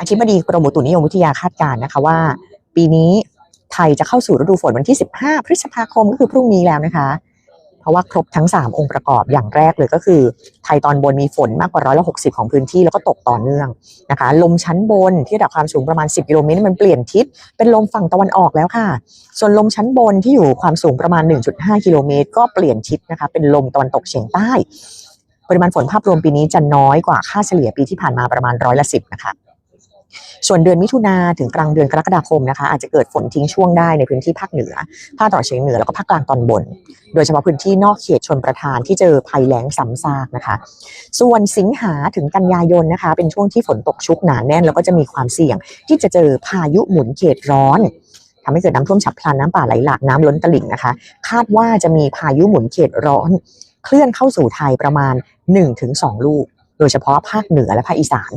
อธิบดีกรมอุตุนิยมวิทยาคาดการณ์นะคะว่า ปีนี้ไทยจะเข้าสู่ฤดูฝนวันที่ 15 พฤษภาคมก็คือพรุ่งนี้แล้วนะคะ เพราะว่าครบทั้ง 3 องค์ประกอบอย่างแรกเลยก็คือ ไทยตอนบนมีฝนมากกว่าร้อยละหกสิบของพื้นที่แล้วก็ตกต่อเนื่องนะคะ ลมชั้นบนที่ระดับความสูงประมาณ 10กิโลเมตรมันเปลี่ยนทิศเป็นลมฝั่งตะวันออกแล้วค่ะ ส่วนลมชั้นบนที่อยู่ความสูงประมาณ 1.5กิโลเมตรก็เปลี่ยนทิศนะคะเป็นลมตะวันตกเฉียงใต้ ปริมาณฝนภาพรวมปีนี้จะน้อยกว่าค่าเฉลี่ยปีที่ผ่านมาประมาณร้อยละสิบนะคะ ส่วนเดือนมิถุนาถึงกลางเดือนกรกฎาคมนะคะ อาจจะเกิดฝนทิ้งช่วงได้ในพื้นที่ภาคเหนือ ภาคตะวันออกเฉียงเหนือแล้วก็ภาคกลางตอนบน โดยเฉพาะพื้นที่นอกเขตชนประทานที่เจอภัยแล้งซ้ำซากนะคะ ส่วนสิงหาถึงกันยายนนะคะ เป็นช่วงที่ฝนตกชุกหนาแน่น แล้วก็จะมีความเสี่ยง ที่จะเจอพายุหมุนเขตร้อนทำให้เกิดน้ำท่วมฉับพลันน้ำป่าไหลหลากน้ำล้นตลิ่งนะคะ คาดว่าจะมีพายุหมุนเขตร้อน เคลื่อนเข้าสู่ไทยประมาณ 1-2 ลูก โดยเฉพาะภาคเหนือและภาคอีสาน